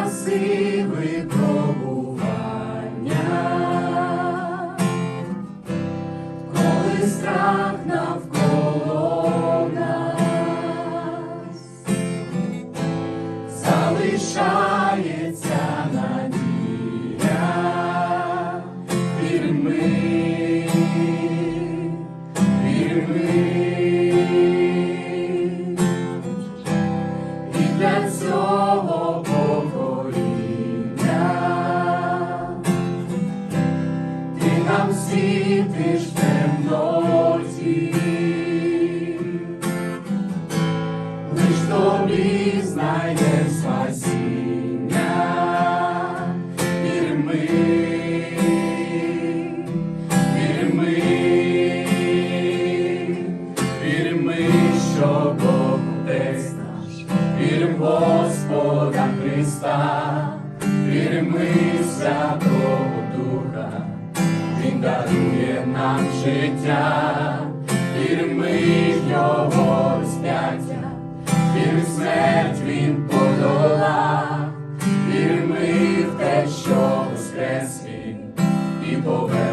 часи випробування, коли страх навколо нас, залишається надія, лиш тобі знайдеш спасіння, вірми, вірми, вірми, що Бог Отець наш, Господа Христа, вірим ми Святого Духа, Він дарує нам життя, і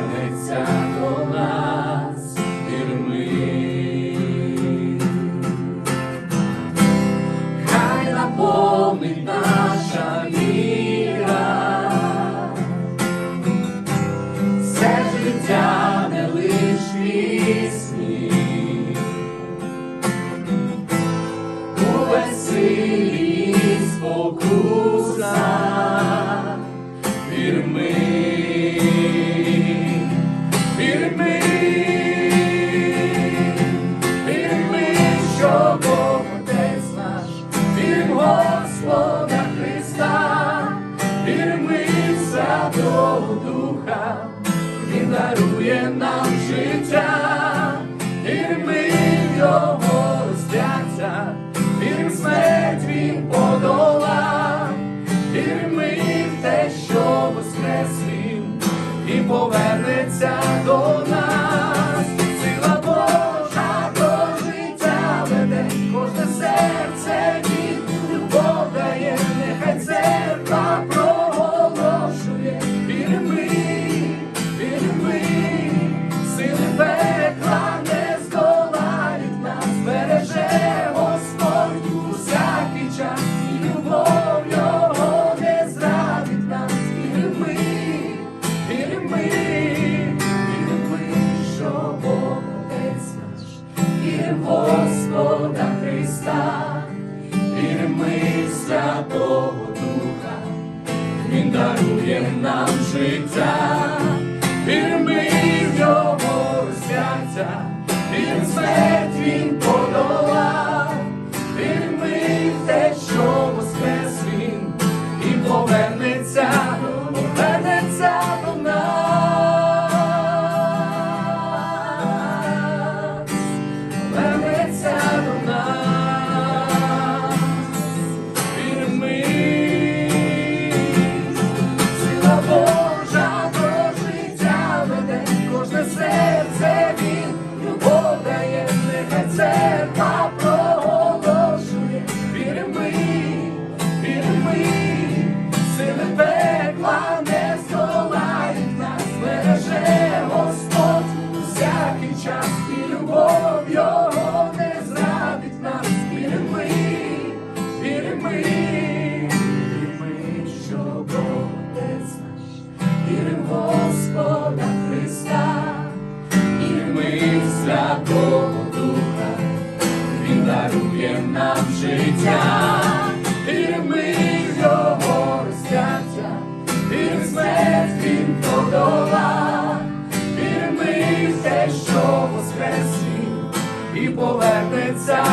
повернеться до нас. Сила Божа до життя веде, кожне серце він любов дає, нехай церква проголошує, вірми, вірми, вірим Господа Христа, вірми в Святого Духа, Він дарує нам життя, вірми в Його серця, вірим смерть Він подолав, вірми в те, що в Його розп'яття, вір смерть Він подолав, вірми в те, що воскрес і повернеться